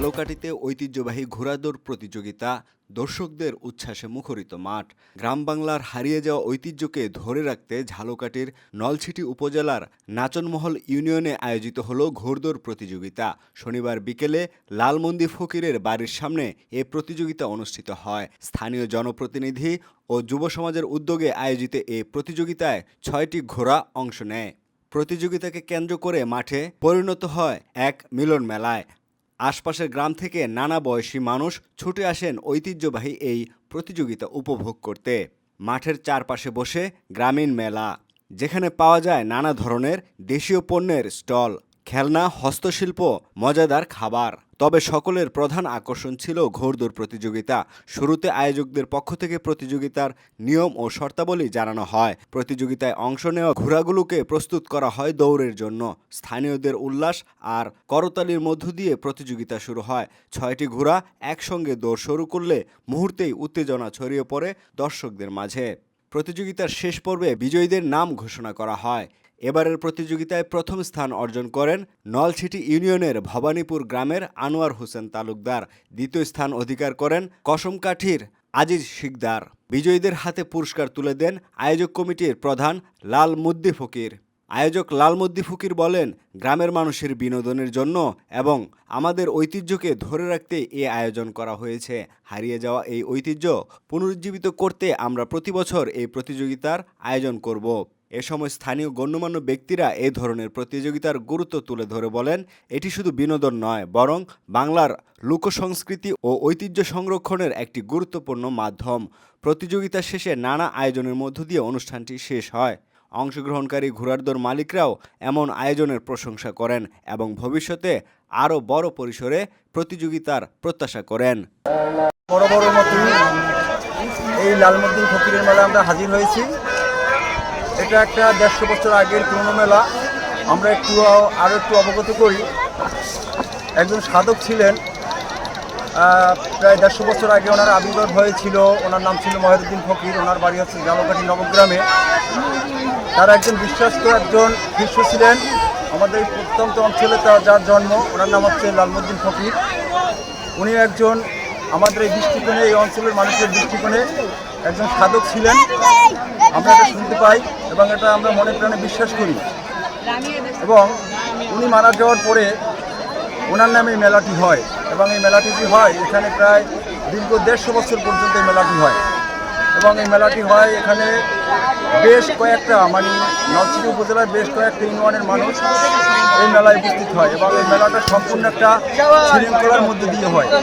ঝালকাঠিতে ঐতিহ্যবাহী ঘোড়াদৌড় প্রতিযোগিতা দর্শকদের উচ্ছ্বাসে মুখরিত মাঠ। গ্রাম বাংলার হারিয়ে যাওয়া ঐতিহ্যকে ধরে রাখতে ঝালকাঠির নলছিটি উপজেলার নাচনমহল ইউনিয়নে আয়োজিত হল ঘোড়দৌড় প্রতিযোগিতা। শনিবার বিকেলে লালমন্দি ফকিরের বাড়ির সামনে এ প্রতিযোগিতা অনুষ্ঠিত হয়। স্থানীয় জনপ্রতিনিধি ও যুব সমাজের উদ্যোগে আয়োজিত এ প্রতিযোগিতায় ছয়টি ঘোড়া অংশ নেয়। প্রতিযোগিতাকে কেন্দ্র করে মাঠে পরিণত হয় এক মিলন মেলায় আশপাশের গ্রাম থেকে নানা বয়সী মানুষ ছুটে আসেন ঐতিহ্যবাহী এই প্রতিযোগিতা উপভোগ করতে। মাঠের চারপাশে বসে গ্রামীণ মেলা, যেখানে পাওয়া যায় নানা ধরনের দেশীয় পণ্যের স্টল। খেলনা, হস্তশিল্প, মজাদার খাবার। তবে সকলের প্রধান আকর্ষণ ছিল ঘোড়দৌড় প্রতিযোগিতা। শুরুতে আয়োজকদের পক্ষ থেকে প্রতিযোগিতার নিয়ম ও শর্তাবলী জানানো হয়। প্রতিযোগিতায় অংশ নেওয়া ঘোড়াগুলোকে প্রস্তুত করা হয় দৌড়ের জন্য। স্থানীয়দের উল্লাস আর করতালির মধ্য দিয়ে প্রতিযোগিতা শুরু হয়। ছয়টি ঘোড়া একসঙ্গে দৌড় শুরু করলে মুহূর্তেই উত্তেজনা ছড়িয়ে পড়ে দর্শকদের মাঝে। প্রতিযোগিতার শেষ পর্বে বিজয়ীদের নাম ঘোষণা করা হয়। এবারের প্রতিযোগিতায় প্রথম স্থান অর্জন করেন নলছিটি ইউনিয়নের ভবানীপুর গ্রামের আনোয়ার হোসেন তালুকদার। দ্বিতীয় স্থান অধিকার করেন কসমকাঠির আজিজ শিকদার। বিজয়ীদের হাতে পুরস্কার তুলে দেন আয়োজক কমিটির প্রধান লাল মুদ্দি ফকির। আয়োজক লালমদ্দি ফকির বলেন, গ্রামের মানুষের বিনোদনের জন্য এবং আমাদের ঐতিহ্যকে ধরে রাখতে এ আয়োজন করা হয়েছে। হারিয়ে যাওয়া এই ঐতিহ্য পুনরুজ্জীবিত করতে আমরা প্রতি বছর এই প্রতিযোগিতার আয়োজন করব। এ সময় স্থানীয় গণ্যমান্য ব্যক্তিরা এ ধরনের প্রতিযোগিতার গুরুত্ব তুলে ধরে বলেন, এটি শুধু বিনোদন নয়, বরং বাংলার লোকসংস্কৃতি ও ঐতিহ্য সংরক্ষণের একটি গুরুত্বপূর্ণ মাধ্যম। প্রতিযোগিতা শেষে নানা আয়োজনের মধ্য দিয়ে অনুষ্ঠানটি শেষ হয়। অংশগ্রহণকারী ঘোড়ারদৌড় মালিকরাও এমন আয়োজনের প্রশংসা করেন এবং ভবিষ্যতে আরও বড় পরিসরে প্রতিযোগিতার প্রত্যাশা করেন। বড় বড় এই লালমদ্দিন ফকিরের মেলা আমরা হাজির হয়েছি। এটা একটা দেড়শো বছর আগের পুরনো মেলা। আমরা একটু আরও একটু অবগত করি। একজন সাধক ছিলেন প্রায় দেড়শো বছর আগে ওনার আবির্ভাব হয়েছিল। ওনার নাম ছিল মহিউদ্দিন ফকির। ওনার বাড়ি হচ্ছে জালকাঠি নবগ্রামে। তার একজন বিশ্বস্ত একজন শিষ্য ছিলেন। আমাদের প্রত্যন্ত অঞ্চলে তার যার জন্ম, ওনার নাম হচ্ছে লালমুদ্দিন ফকির। উনি একজন আমাদের এই দৃষ্টিকোণে, এই অঞ্চলের মানুষের দৃষ্টিকোণে একজন সাধক ছিলেন। আমরা এটা শুনতে পাই এবং এটা আমরা মনে প্রাণে বিশ্বাস করি। এবং উনি মারা যাওয়ার পরে ওনার নামে মেলাটি হয় এবং এই মেলাটি যে হয়, এখানে প্রায় দীর্ঘ দেড়শো বছর পর্যন্ত এই মেলাটি হয়। এবং এই মেলাটি হয় এখানে বেশ কয়েকটা মানে নলছিটি উপজেলার বেশ কয়েকটা ইউনিয়নের মানুষ এই মেলায় উপস্থিত হয় এবং এই মেলাটা সম্পূর্ণ একটা শৃঙ্খলার মধ্যে দিয়ে হয়।